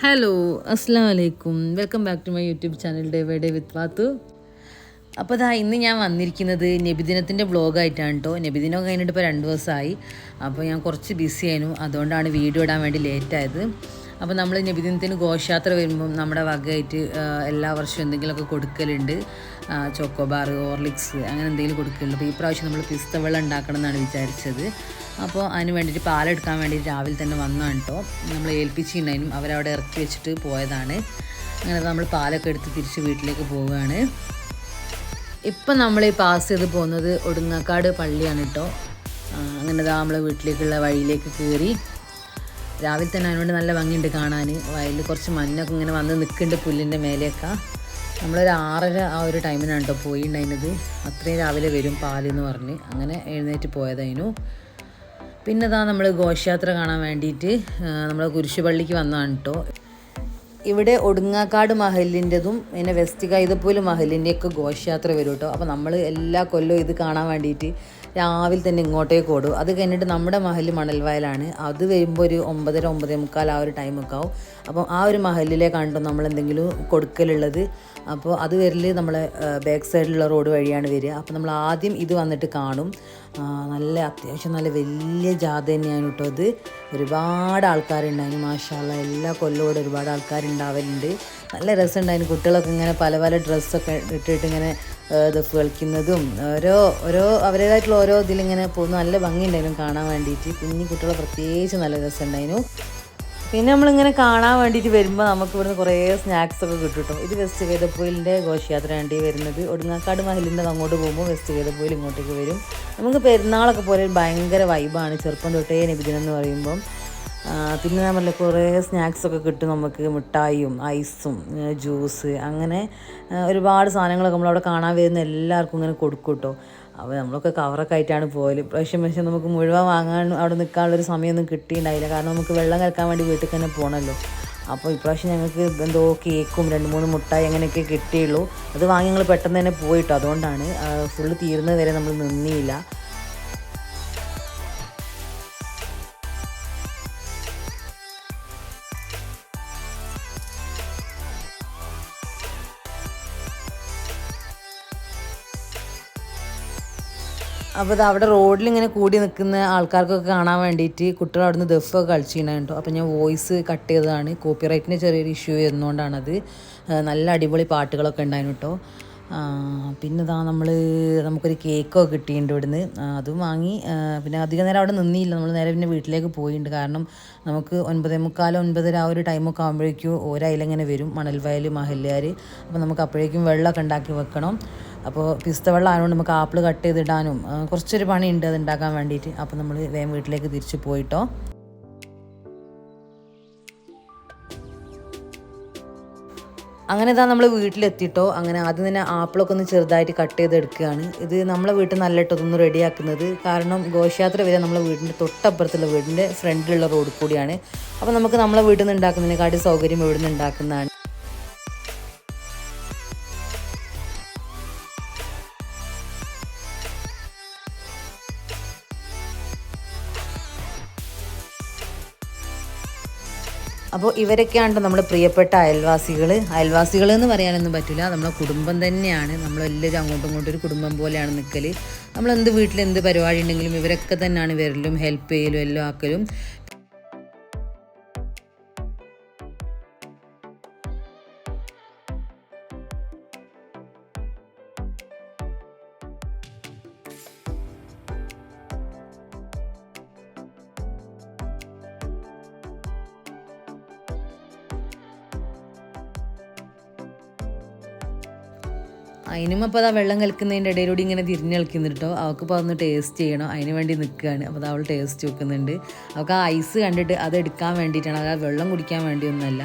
Hello അസ്സാം വലൈക്കും welcome back to my YouTube channel day by day with Vathu അപ്പോൾ ഇതാ ഇന്ന് ഞാൻ വന്നിരിക്കുന്നത് നബിദിനത്തിന്റെ വ്ളോഗായിട്ടാണ് കേട്ടോ നബിദിനം കഴിഞ്ഞിട്ട് ഇപ്പോൾ രണ്ട് ദിവസമായി അപ്പോൾ ഞാൻ കുറച്ച് ബിസി ആയിരുന്നു. അതുകൊണ്ടാണ് വീഡിയോ ഇടാൻ വേണ്ടി ലേറ്റായത് അപ്പോൾ നമ്മൾ നബിദിനത്തിന് ഘോഷയാത്ര വരുമ്പം നമ്മുടെ വകയായിട്ട് എല്ലാ വർഷവും എന്തെങ്കിലുമൊക്കെ കൊടുക്കലുണ്ട്. ചോക്കോബാർ ഓർലിക്സ് അങ്ങനെ എന്തെങ്കിലും കൊടുക്കലുണ്ട്. അപ്പോൾ ഈ പ്രാവശ്യം നമ്മൾ പിസ്ത വെള്ളം ഉണ്ടാക്കണം എന്നാണ് വിചാരിച്ചത്. അപ്പോൾ അതിന് വേണ്ടിയിട്ട് പാലെടുക്കാൻ വേണ്ടിയിട്ട് രാവിലെ തന്നെ വന്നതാണ് കേട്ടോ നമ്മൾ ഏൽപ്പിച്ചിട്ടുണ്ടായിരുന്നു. അവരവിടെ ഇറക്കി വെച്ചിട്ട് പോയതാണ്. അങ്ങനെ നമ്മൾ പാലൊക്കെ എടുത്ത് തിരിച്ച് വീട്ടിലേക്ക് പോവുകയാണ്. ഇപ്പം നമ്മൾ ഈ പാസ് ചെയ്ത് പോകുന്നത് ഒടുങ്ങാക്കാട് പള്ളിയാണ് കേട്ടോ അങ്ങനെ ഇതാ നമ്മൾ വീട്ടിലേക്കുള്ള വഴിയിലേക്ക് കയറി രാവിലെ തന്നെ അതിനോട് നല്ല ഭംഗിയുണ്ട് കാണാൻ വയലിൽ കുറച്ച് മഞ്ഞൊക്കെ ഇങ്ങനെ വന്ന് നിൽക്കുന്നുണ്ട് പുല്ലിന്റെ മേലെയൊക്കെ. നമ്മളൊരു ആറര ആ ഒരു ടൈമിനാണ് കേട്ടോ പോയിണ്ടായിരുന്നത്. അത്രയും രാവിലെ വരും പാലെന്ന് പറഞ്ഞ്. അങ്ങനെ എഴുന്നേറ്റ് പോയതായിരുന്നു. പിന്നെ ഇതാ നമ്മൾ ഘോഷയാത്ര കാണാൻ വേണ്ടിയിട്ട് നമ്മൾ കുരിശുപള്ളിക്ക് വന്നതാണ് കേട്ടോ ഇവിടെ ഒടുങ്ങാക്കാട് മഹലിന്റെതും പിന്നെ വെസ്റ്റ് കൈതപ്പൂൽ മഹലിന്റെയൊക്കെ ഘോഷയാത്ര വരും കേട്ടോ അപ്പോൾ നമ്മൾ എല്ലാ കൊല്ലവും ഇത് കാണാൻ വേണ്ടിയിട്ട് രാവിലെ തന്നെ ഇങ്ങോട്ടേക്ക് ഓടും. അത് കഴിഞ്ഞിട്ട് നമ്മുടെ മഹൽ മണൽവയലാണ് അത് വരുമ്പോൾ ഒരു ഒമ്പതര ഒമ്പതേ മുക്കാൽ ആ ഒരു ടൈമൊക്കെ ആവും. അപ്പം ആ ഒരു മഹലിലേക്കാണ് നമ്മൾ എന്തെങ്കിലും കൊടുക്കലുള്ളത്. അപ്പോൾ അത് വരൽ നമ്മളെ ബാക്ക് സൈഡിലുള്ള റോഡ് വഴിയാണ് വരിക. അപ്പോൾ നമ്മൾ ആദ്യം ഇത് വന്നിട്ട് കാണും. നല്ല അത്യാവശ്യം നല്ല വലിയ ജാഥ തന്നെയാണ് കേട്ടോ അത് ഒരുപാട് ആൾക്കാരുണ്ടായിരുന്നു. മാഷാല്ല എല്ലാ കൊല്ലവും ഒരുപാട് ആൾക്കാരുണ്ടാവലുണ്ട്. നല്ല രസമുണ്ടായിരുന്നു. കുട്ടികളൊക്കെ ഇങ്ങനെ പല പല ഡ്രസ്സൊക്കെ ഇട്ടിട്ട് ഇങ്ങനെ ദഫ് കളിക്കുന്നതും ഓരോ ഓരോ അവരുടേതായിട്ടുള്ള ഓരോ ഇതിലിങ്ങനെ പോകുന്ന. നല്ല ഭംഗിയുണ്ടായിരുന്നു കാണാൻ വേണ്ടിയിട്ട്. കുഞ്ഞു കുട്ടികളെ പ്രത്യേകിച്ച് നല്ല രസം ഉണ്ടായിരുന്നു പിന്നെ നമ്മളിങ്ങനെ കാണാൻ വേണ്ടിയിട്ട് വരുമ്പോൾ നമുക്ക് ഇവിടുന്ന് കുറേ സ്നാക്സ് ഒക്കെ കിട്ടും കേട്ടോ ഇത് വെസ്റ്റ് കേതപ്പോയിലിന്റെ ഘോഷയാത്ര വേണ്ടി വരുന്നത്. ഒടുങ്ങാക്കാട് മഹലിന്റെ അങ്ങോട്ട് പോകുമ്പോൾ വെസ്റ്റ് കേതപ്പോയിൽ ഇങ്ങോട്ടേക്ക് വരും. നമുക്ക് പെരുന്നാളൊക്കെ പോലെ ഭയങ്കര വൈബാണ് ചെറുപ്പം തൊട്ടേ നബിദിനം എന്ന് പറയുമ്പം. പിന്നെ നമ്മളെ കുറേ സ്നാക്സൊക്കെ കിട്ടും നമുക്ക്. മിഠായിയും ഐസും ജ്യൂസ് അങ്ങനെ ഒരുപാട് സാധനങ്ങളൊക്കെ നമ്മളവിടെ കാണാൻ വരുന്ന എല്ലാവർക്കും ഇങ്ങനെ കൊടുക്കും കേട്ടോ അപ്പോൾ നമ്മളൊക്കെ കവറൊക്കെ ആയിട്ടാണ് പോയത് പ്രാവശ്യം പക്ഷേ നമുക്ക് മുഴുവൻ വാങ്ങാൻ അവിടെ നിൽക്കാനുള്ളൊരു സമയമൊന്നും കിട്ടിയിട്ടുണ്ടായില്ല. കാരണം നമുക്ക് വെള്ളം കലക്കാൻ വേണ്ടി വീട്ടിൽ തന്നെ പോകണമല്ലോ അപ്പോൾ ഇപ്രാവശ്യം ഞങ്ങൾക്ക് എന്തോ കേക്കും രണ്ട് മൂന്ന് മുട്ടായി അങ്ങനെയൊക്കെ കിട്ടിയുള്ളൂ. അത് വാങ്ങി ഞങ്ങൾ പെട്ടെന്ന് തന്നെ പോയിട്ടോ അതുകൊണ്ടാണ് ഫുള്ള് തീരുന്നത് വരെ നമ്മൾ നിന്നിയില്ല അപ്പോൾ അവിടെ റോഡിൽ ഇങ്ങനെ കൂടി നിൽക്കുന്ന ആൾക്കാർക്കൊക്കെ കാണാൻ വേണ്ടിയിട്ട് കുട്ടികൾ അവിടെ നിന്ന് ദഫൊക്കെ കളിച്ചിട്ടുണ്ടോ അപ്പോൾ ഞാൻ വോയിസ് കട്ട് ചെയ്തതാണ്. കോപ്പിറൈറ്റിന്റെ ചെറിയൊരു ഇഷ്യൂ വരുന്നതുകൊണ്ടാണത് നല്ല അടിപൊളി പാട്ടുകളൊക്കെ ഉണ്ടായിരുന്നു കേട്ടോ. പിന്നെ ഇതാ നമ്മൾ നമുക്കൊരു കേക്കൊക്കെ കിട്ടിയിട്ടുണ്ട് ഇവിടുന്ന്. അതും വാങ്ങി. പിന്നെ അധികം നേരം അവിടെ നിന്നില്ല. നമ്മൾ നേരെ പിന്നെ വീട്ടിലേക്ക് പോയിട്ടുണ്ട്. കാരണം നമുക്ക് ഒൻപതേ മുക്കാൽ ഒൻപതര ആ ഒരു ടൈമൊക്കെ ആകുമ്പോഴേക്കും ഓരയിലിങ്ങനെ വരും. മണൽവയൽ മഹല്യാർ അപ്പോൾ നമുക്ക് അപ്പോഴേക്കും വെള്ളമൊക്കെ ഉണ്ടാക്കി വെക്കണം. അപ്പോൾ പിസ്ത വെള്ളം ആയതുകൊണ്ട് നമുക്ക് ആപ്പിൾ കട്ട് ചെയ്തിടാനും കുറച്ചൊരു പണിയുണ്ട് അത് ഉണ്ടാക്കാൻ വേണ്ടിയിട്ട്. അപ്പോൾ നമ്മൾ വേഗം വീട്ടിലേക്ക് തിരിച്ചു പോയിട്ടോ. അങ്ങനെ ഇതാ നമ്മൾ വീട്ടിലെത്തിയിട്ടോ അങ്ങനെ ആദ്യം തന്നെ ആപ്പിളൊക്കെ ഒന്ന് ചെറുതായിട്ട് കട്ട് ചെയ്തെടുക്കുകയാണ്. ഇത് നമ്മളെ വീട്ടിൽ നല്ല ഇട്ടതൊന്ന് റെഡിയാക്കുന്നത് കാരണം ഘോഷയാത്ര വരെ നമ്മളെ വീടിന്റെ തൊട്ടപ്പുറത്തുള്ള വീടിന്റെ ഫ്രണ്ടിലുള്ള റോഡ് കൂടിയാണ്. അപ്പോൾ നമുക്ക് നമ്മളെ വീട്ടിൽ നിന്ന് ഉണ്ടാക്കുന്നതിനെക്കാട്ടി സൗകര്യം ഇവിടെ നിന്ന് ഉണ്ടാക്കുന്നതാണ്. അപ്പോൾ ഇവരൊക്കെയാണ് നമ്മുടെ പ്രിയപ്പെട്ട അയൽവാസികൾ അയൽവാസികൾ എന്ന് പറയാനൊന്നും പറ്റില്ല. നമ്മളെ കുടുംബം തന്നെയാണ്. നമ്മളെല്ലാവരും അങ്ങോട്ടും ഇങ്ങോട്ടും ഒരു കുടുംബം പോലെയാണ് നിൽക്കൽ നമ്മളെന്ത് വീട്ടിൽ എന്ത് പരിപാടി ഉണ്ടെങ്കിലും ഇവരൊക്കെ തന്നെയാണ് വരലും ഹെൽപ്പ് ചെയ്യലും എല്ലാം ആക്കലും. അതിനും അപ്പോൾ അതാ വെള്ളം കലക്കുന്നതിന്റെ ഇടയിലൂടെ ഇങ്ങനെ തിരിഞ്ഞ് കളിക്കുന്നുണ്ട് കേട്ടോ അവൾക്ക് ഇപ്പോൾ അതൊന്ന് ടേസ്റ്റ് ചെയ്യണം. അതിന് വേണ്ടി നിൽക്കുകയാണ് അപ്പോൾ അത് അവൾ ടേസ്റ്റ് വെക്കുന്നുണ്ട്. അവൾക്ക് ആ ഐസ് കണ്ടിട്ട് അത് എടുക്കാൻ വേണ്ടിയിട്ടാണ്. അത് വെള്ളം കുടിക്കാൻ വേണ്ടിയൊന്നുമല്ല.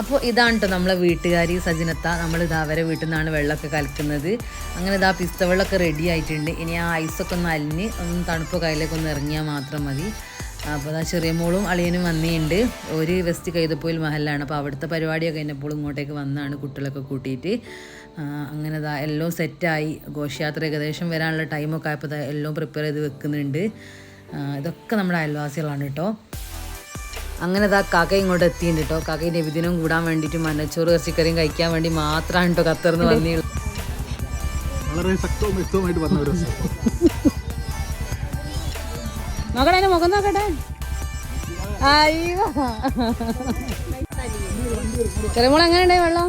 അപ്പോൾ ഇതാണ് കേട്ടോ നമ്മളെ വീട്ടുകാരി സജിനത്ത. നമ്മൾ ഇതാ അവരെ വീട്ടിൽ നിന്നാണ് വെള്ളമൊക്കെ കലക്കുന്നത്. അങ്ങനെ ഇതാ പിസ്ത വെള്ളമൊക്കെ റെഡി ആയിട്ടുണ്ട്. ഇനി ആ ഐസൊക്കെ ഒന്ന് അലിഞ്ഞ് ഒന്ന് തണുപ്പ് കയ്യിലേക്ക് ഒന്ന് ഇറങ്ങിയാൽ മാത്രം മതി. അപ്പോൾ അതാ ചെറിയ മോളും അളിയനും വന്നിട്ടുണ്ട് ഒരു വെസ്റ്റ് കൈതപ്പോയിൽ മഹലാണ് അപ്പോൾ അവിടുത്തെ പരിപാടിയൊക്കെ കഴിഞ്ഞപ്പോൾ ഇങ്ങോട്ടേക്ക് വന്നാണ് കുട്ടികളൊക്കെ കൂട്ടിയിട്ട്. അങ്ങനെ ദാ എല്ലാം സെറ്റായി ഘോഷയാത്ര ഏകദേശം വരാനുള്ള ടൈമൊക്കെ ആയപ്പോൾ എല്ലാം പ്രിപ്പയർ ചെയ്ത് വെക്കുന്നുണ്ട്. ഇതൊക്കെ നമ്മുടെ അയൽവാസികളാണ് കേട്ടോ അങ്ങനെ ദാ കാക്ക ഇങ്ങോട്ട് എത്തിയിട്ടുണ്ട് കേട്ടോ കാക്ക നബിദിനം കൂടാൻ വേണ്ടിയിട്ട് മഞ്ഞച്ചോറ് ഇറച്ചിക്കറിയും കഴിക്കാൻ വേണ്ടി മാത്രമാണ് കേട്ടോ ഖത്തറിന്ന് വന്നിട്ടുള്ളത് വളരെ ശക്തവും വ്യക്തവുമായിട്ട് പറഞ്ഞ ഒരു നോക്കട്ടെ എന്റെ മുഖം നോക്കട്ടെ. അയ്യോ. ചെറിയമോൾ എങ്ങനെയുണ്ടായി വെള്ളം?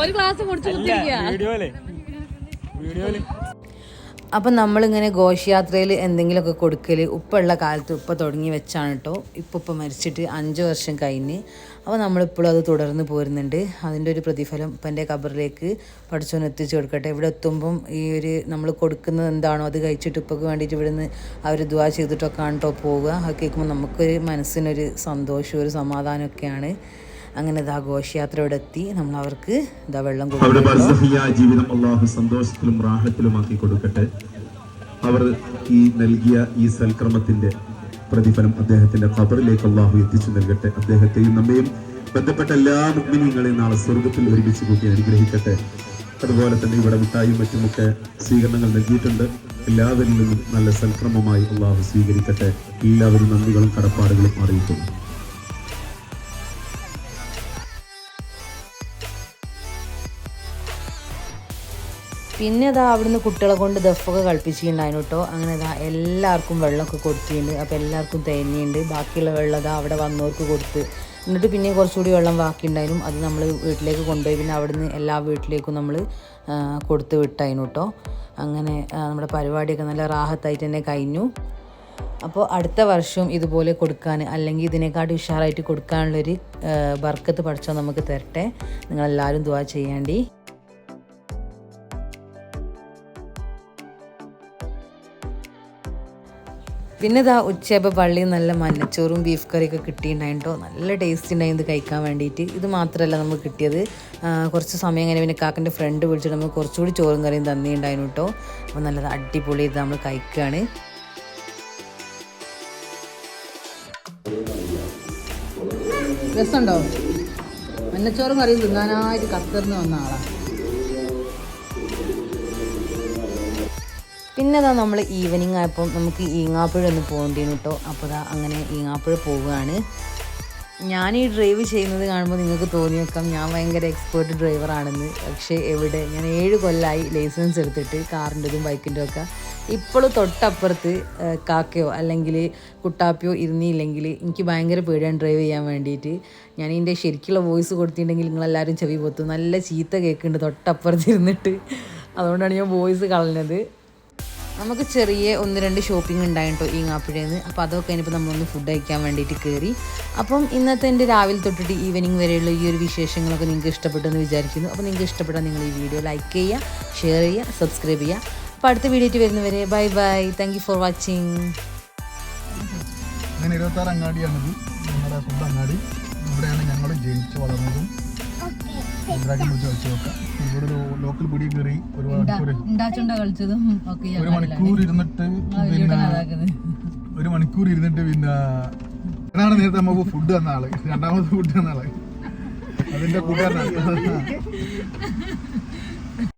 ഒരു ഗ്ലാസ് കുടിച്ചു കുത്തിരിക്കുക വീഡിയോയിൽ. വീഡിയോയിൽ. അപ്പം നമ്മളിങ്ങനെ ഘോഷയാത്രയിൽ എന്തെങ്കിലുമൊക്കെ കൊടുക്കൽ ഉപ്പുള്ള കാലത്ത് ഉപ്പ തുടങ്ങി വെച്ചാണ് കേട്ടോ ഇപ്പം ഉപ്പ മരിച്ചിട്ട് അഞ്ച് വർഷം കഴിഞ്ഞ്. അപ്പോൾ നമ്മളിപ്പോഴും അത് തുടർന്ന് പോരുന്നുണ്ട്. അതിന്റെ ഒരു പ്രതിഫലം ഉപ്പന്റെ കബറിലേക്ക് പഠിച്ചോന്ന് എത്തിച്ചു കൊടുക്കട്ടെ. ഇവിടെ എത്തുമ്പം ഈ ഒരു നമ്മൾ കൊടുക്കുന്നത് എന്താണോ അത് കഴിച്ചിട്ട് ഉപ്പക്ക് വേണ്ടിയിട്ട് ഇവിടുന്ന് അവർ ദുവാ ചെയ്തിട്ടൊക്കെ ആണ് കേട്ടോ പോവുക. അത് കേൾക്കുമ്പോൾ നമുക്കൊരു മനസ്സിനൊരു സന്തോഷവും ഒരു സമാധാനമൊക്കെയാണ് അങ്ങനെ ഇതാ ഘോഷയാത്ര ഇവിടെ എത്തി നമ്മൾ അവർക്ക് ഇതാ വെള്ളം കൊടുക്കും ജീവിതം സന്തോഷത്തിലും കൊടുക്കട്ടെ. അവർ ഈ നൽകിയ ഈ സൽക്രമത്തിന്റെ പ്രതിഫലം അദ്ദേഹത്തിന്റെ ഖബറിലേക്ക് അള്ളാഹു എത്തിച്ചു നൽകട്ടെ. അദ്ദേഹത്തെയും നമ്മയും ബന്ധപ്പെട്ട എല്ലാ മുഗ്മിനികളെയും നാളെ സ്വർഗത്തിൽ ഒരുമിച്ച് കൂട്ടി അനുഗ്രഹിക്കട്ടെ. അതുപോലെ തന്നെ ഇവിടെ മിഠായും മറ്റുമൊക്കെ സ്വീകരണങ്ങൾ നൽകിയിട്ടുണ്ട്. എല്ലാവരിൽ നിന്നും നല്ല സൽക്രമമായി അള്ളാഹു സ്വീകരിക്കട്ടെ. എല്ലാവരും നന്ദികളും കടപ്പാടുകളും അറിയിക്കുന്നു. പിന്നെ അതാ അവിടുന്ന് കുട്ടികളെ കൊണ്ട് ദഫൊക്കെ കളിപ്പിച്ചിട്ടുണ്ടായിരുന്നു കേട്ടോ. അങ്ങനെ അതാ എല്ലാവർക്കും വെള്ളമൊക്കെ കൊടുത്തിട്ടുണ്ട്. അപ്പോൾ എല്ലാവർക്കും തേങ്ങയുണ്ട് ബാക്കിയുള്ള വെള്ളം അതാ അവിടെ വന്നവർക്ക് കൊടുത്ത്. എന്നിട്ട് പിന്നെ കുറച്ചുകൂടി വെള്ളം ബാക്കിയുണ്ടായിരുന്നു. അത് നമ്മൾ വീട്ടിലേക്ക് കൊണ്ടുപോയി. പിന്നെ അവിടുന്ന് എല്ലാ വീട്ടിലേക്കും നമ്മൾ കൊടുത്ത് വിട്ടായിരുന്നു കേട്ടോ. അങ്ങനെ നമ്മുടെ പരിപാടിയൊക്കെ നല്ല റാഹത്തായിട്ട് തന്നെ കഴിഞ്ഞു. അപ്പോൾ അടുത്ത വർഷവും ഇതുപോലെ കൊടുക്കാൻ അല്ലെങ്കിൽ ഇതിനെക്കാട്ടി ഉഷാറായിട്ട് കൊടുക്കാനുള്ളൊരു ബർക്കത്ത് പഠിച്ചാൽ നമുക്ക് തരട്ടെ. നിങ്ങളെല്ലാവരും ദുവാ ചെയ്യേണ്ടി. പിന്നെ ഇതാ ഉച്ചയപ്പം പള്ളിയിൽ നല്ല മഞ്ഞച്ചോറും ബീഫ് കറിയൊക്കെ കിട്ടിയിട്ടുണ്ടായിട്ടോ. നല്ല ടേസ്റ്റ് ഉണ്ടായി ഇത് കഴിക്കാൻ വേണ്ടിയിട്ട്. ഇത് മാത്രമല്ല നമുക്ക് കിട്ടിയത്. കുറച്ച് സമയം കഴിഞ്ഞ് പിന്നെ കാക്കന്റെ ഫ്രണ്ട് വിളിച്ചിട്ട് നമുക്ക് കുറച്ചുകൂടി ചോറും കറിയും തന്നിട്ടുണ്ടായിരുന്നു കേട്ടോ അപ്പോൾ നല്ലത് അടിപൊളി ഇത് നമ്മൾ കഴിക്കുകയാണ് രസമുണ്ടോ? മഞ്ഞച്ചോറും കറിയും തിന്നാനായിട്ട് ഖത്തറിന് വന്ന ആളാണ് പിന്നെ അതാ നമ്മൾ ഈവനിങ് ആയപ്പോൾ നമുക്ക് ഈങ്ങാപ്പുഴ ഒന്ന് പോകേണ്ടിയിരുന്നു കേട്ടോ അപ്പോൾ അതാ അങ്ങനെ ഈങ്ങാപ്പുഴ പോവുകയാണ്. ഞാൻ ഈ ഡ്രൈവ് ചെയ്യുന്നത് കാണുമ്പോൾ നിങ്ങൾക്ക് തോന്നി വെക്കാം. ഞാൻ ഭയങ്കര എക്സ്പേർട്ട് ഡ്രൈവറാണെന്ന് പക്ഷേ എവിടെ? ഞാൻ ഏഴ് കൊല്ലമായി ലൈസൻസ് എടുത്തിട്ട് കാറിന്റെതും ബൈക്കിന്റെയും ഒക്കെ. ഇപ്പോഴും തൊട്ടപ്പുറത്ത് കാക്കയോ അല്ലെങ്കിൽ കുട്ടാപ്പിയോ ഇരുന്നില്ലെങ്കിൽ എനിക്ക് ഭയങ്കര പേടിയാണ് ഡ്രൈവ് ചെയ്യാൻ വേണ്ടിയിട്ട്. ഞാൻ ഇതിന്റെ ശരിക്കുള്ള വോയിസ് കൊടുത്തിട്ടുണ്ടെങ്കിൽ നിങ്ങളെല്ലാവരും ചെവി പൊത്തും. നല്ല ചീത്ത കേൾക്കുന്നുണ്ട് തൊട്ടപ്പുറത്ത് ഇരുന്നിട്ട് അതുകൊണ്ടാണ് ഞാൻ വോയിസ് കളഞ്ഞത്. നമുക്ക് ചെറിയ ഒന്ന് രണ്ട് ഷോപ്പിംഗ് ഉണ്ടായിട്ടോ ആപ്പിഴേന്ന് അപ്പോൾ അതൊക്കെ കഴിഞ്ഞപ്പോൾ നമ്മളൊന്ന് ഫുഡ് കഴിക്കാൻ വേണ്ടിയിട്ട് കയറി അപ്പം ഇന്നത്തെ എന്റെ രാവിലെ തൊട്ടിട്ട് ഈവനിങ് വരെയുള്ള ഈ ഒരു വിശേഷങ്ങളൊക്കെ നിങ്ങൾക്ക് ഇഷ്ടപ്പെട്ടെന്ന് വിചാരിക്കുന്നു. അപ്പോൾ നിങ്ങൾക്ക് ഇഷ്ടപ്പെട്ടാൽ നിങ്ങൾ ഈ വീഡിയോ ലൈക്ക് ചെയ്യുക ഷെയർ ചെയ്യുക സബ്സ്ക്രൈബ് ചെയ്യുക. അപ്പോൾ അടുത്ത വീഡിയോ വരുന്നവരെ bye bye thank for watching അങ്ങനെ ഇരുപത്തി ആറ് അങ്ങാടിയാണിത്. നമ്മുടെ സ്വന്തം അങ്ങാടി. ഇവിടെയാണ് ഞങ്ങൾ ജനിച്ചു വളർന്നതും. ഇബ്രാഹിം വിളിച്ച് വെച്ച് നോക്കാം ഇവിടെ ഒരു ലോക്കൽ പിടി കയറി ഒരു മണിക്കൂർ ഒരു മണിക്കൂർ ഇരുന്നിട്ട് പിന്നെ ഒരു മണിക്കൂർ ഇരുന്നിട്ട് പിന്നെ നേരത്തെ നമുക്ക് ഫുഡ് തന്ന ആൾ. രണ്ടാമത് ഫുഡ് തന്ന ആൾ. അതിന്റെ കൂട്ടുകാരനാണ്.